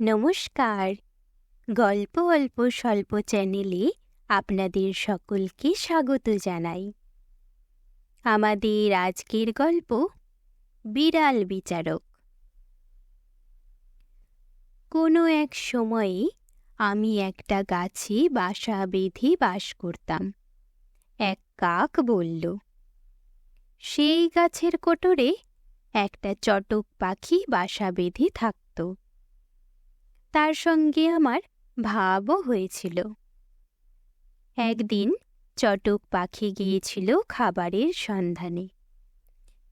নমস্কার। গল্প অল্প স্বল্প চ্যানেলে আপনাদের সকলকে স্বাগত জানাই। আমাদের আজকের গল্প বিড়াল বিচারক। কোনো এক সময়ে আমি একটা গাছে বাসা বেঁধে বাস করতাম। এক কাক বলল, সেই গাছের কোটরে একটা চটক পাখি বাসা বেঁধে থাকত। তার সঙ্গে আমার ভাবও হয়েছিল। একদিন চটক পাখি গিয়েছিল খাবারের সন্ধানে।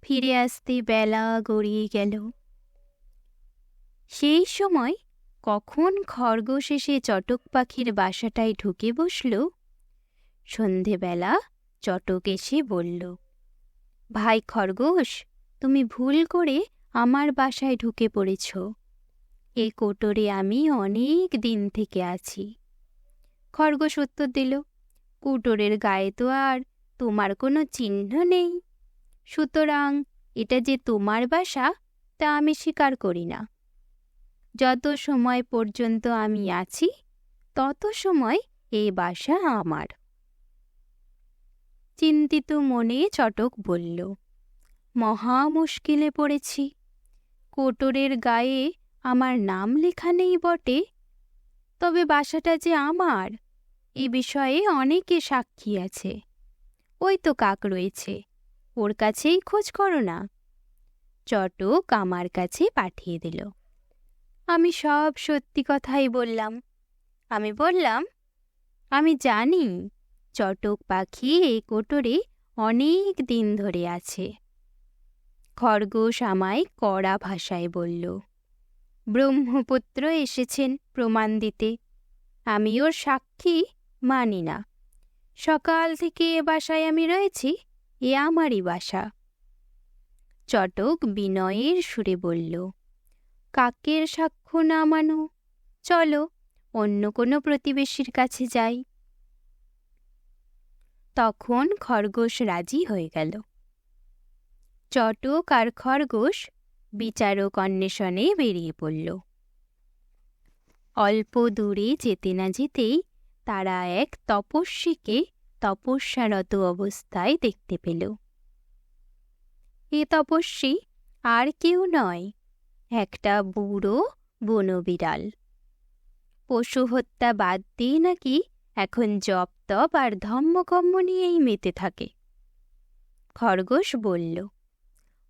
ফিরে আসতে বেলা গড়িয়ে গেল। সেই সময় কখন খরগোশ এসে চটক পাখির বাসাটায় ঢুকে বসল, সন্ধেবেলা চটক এসে বলল, ভাই খরগোশ, তুমি ভুল করে আমার বাসায় ঢুকে পড়েছ। এ কোটরে আমি অনেক দিন থেকে আছি। খরগোশ উত্তর দিল, কুটোরের গায়ে তো আর তোমার কোনো চিহ্ন নেই। সুতরাং এটা যে তোমার বাসা, তা আমি স্বীকার করি না। যত সময় পর্যন্ত আমি আছি, তত সময় এই বাসা আমার। চিন্তিত মনে চটক বলল, মহা মুশকিলে পড়েছি। কোটরের গায়ে আমার নাম লেখা নেই বটে। তবে বাসাটা যে আমার, এ বিষয়ে অনেকে সাক্ষী আছে। ওই তো কাক রয়েছে, ওর কাছেই খোঁজ করো না। চটক আমার কাছে পাঠিয়ে দিল। আমি সব সত্যি কথাই বললাম। আমি বললাম, আমি জানি চটক পাখি এই কোটরে অনেক দিন ধরে আছে। খরগোশ আমায় কড়া ভাষায় বলল ব্রহ্মপুত্র এসেছেন প্রমাণ দিতে। আমি ওর সাক্ষী মানি না। সকাল থেকে এ বাসায় আমি রয়েছি, এ আমারই বাসা। চটক বিনয়ের সুরে বলল, কাকের সাক্ষ্য না মানো? চলো, অন্য কোনো প্রতিবেশীর কাছে যাই। তখন খরগোশ রাজি হয়ে গেল। চটক আর খরগোশ বিচারক অন্বেষণে বেরিয়ে পড়ল। অল্প দূরে যেতে না যেতেই তারা এক তপস্বীকে তপস্যারত অবস্থায় দেখতে পেল। এ তপস্বী আর কেউ নয়, একটা বুড়ো বনবিড়াল। পশু হত্যা বাদ দিয়ে নাকি এখন জপ তপ আর ধম্মকম্ম নিয়েই মেতে থাকে। খরগোশ বলল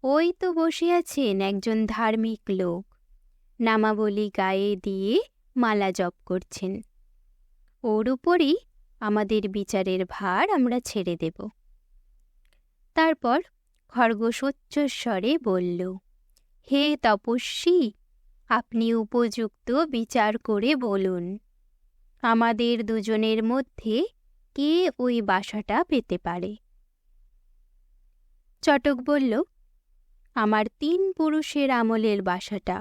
ওই তো বসে আছেন একজন ধার্মিক লোক। নামাবলি গায়ে দিয়ে মালা জপ করছেন। ওর উপরই আমাদের বিচারের ভার আমরা ছেড়ে দেব। তারপর খরগোশ উচ্চস্বরে বলল, হে তপস্বী, আপনি উপযুক্ত বিচার করে বলুন। আমাদের দুজনের মধ্যে কে ওই বাসাটা পেতে পারে? চটক বলল আমার তিন পুরুষের আমলের বাসাটা।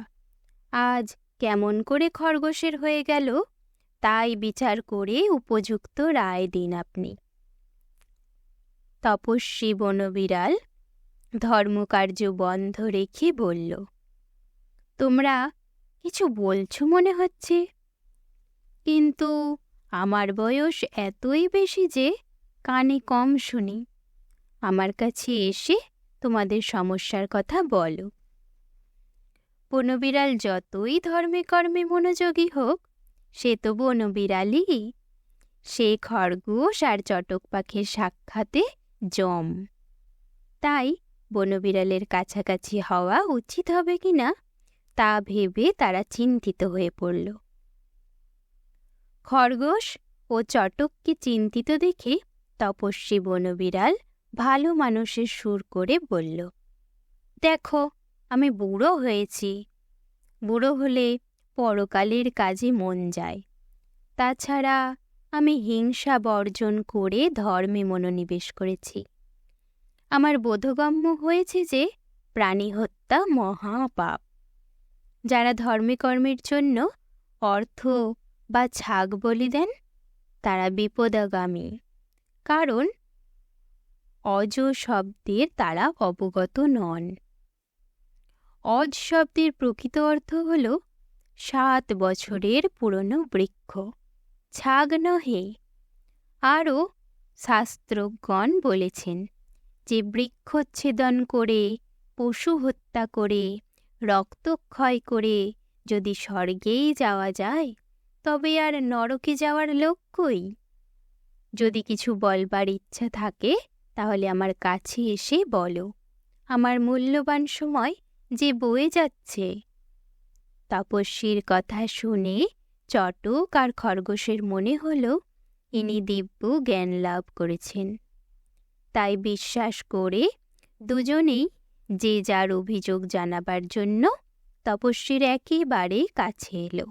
আজ কেমন করে খরগোশের হয়ে গেল, তাই বিচার করে উপযুক্ত রায় দিন আপনি। তপস্বী বনবিড়াল ধর্মকার্য বন্ধ রেখে বলল, তোমরা কিছু বলছো মনে হচ্ছে? কিন্তু আমার বয়স এতই বেশি যে কানে কম শুনি। আমার কাছে এসে তোমাদের সমস্যার কথা বলো। বনবিড়াল যতই ধর্মে কর্মে মনোযোগী হোক, সে তো বনবিড়ালই। সে খরগোশ আর চটক পাখির সাক্ষাতে জম। তাই বনবিড়ালের কাছাকাছি হওয়া উচিত হবে কিনা তা ভেবে তারা চিন্তিত হয়ে পড়ল। খরগোশ ও চটককে চিন্তিত দেখে তপস্বী বনবিড়াল ভালো মানুষের সুর করে বলল, দেখো, আমি বুড়ো হয়েছি। বুড়ো হলে পরকালের কাজে মন যায়। তাছাড়া আমি হিংসা বর্জন করে ধর্মে মনোনিবেশ করেছি। আমার বোধগম্য হয়েছে যে প্রাণী হত্যা মহাপাপ। যারা ধর্মে কর্মের জন্য অর্থ বা ছাগ বলি দেন, তারা বিপদাগামী। কারণ অজ শব্দের তারা অবগত নন। অজ শব্দের প্রকৃত অর্থ হল সাত বছরের পুরনো বৃক্ষ। ছাগ নহে, আরও শাস্ত্রজ্ঞণ বলেছেন যে বৃক্ষচ্ছেদন করে, পশু হত্যা করে, রক্তক্ষয় করে যদি স্বর্গেই যাওয়া যায়, তবে আর নরকে যাওয়ার লক্ষ্যই যদি কিছু বলবার ইচ্ছা থাকে তাহলে আমার কাছে এসে বলো, আমার মূল্যবান সময় যে বয়ে যাচ্ছে। তপস্বীর কথা শুনে চটক আর খরগোশের মনে হলো, ইনি দিব্য জ্ঞান লাভ করেছেন। তাই বিশ্বাস করে দুজনেই যে যার অভিযোগ জানাবার জন্য তপস্বীর একেবারে কাছে এলো।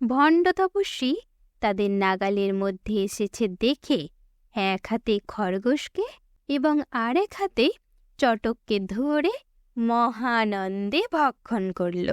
ভণ্ড তপস্বী তাদের নাগালের মধ্যে এসেছে দেখে এক হাতে খরগোশকে এবং আরেক হাতে চটককে ধরে মহানন্দে ভক্ষণ করল।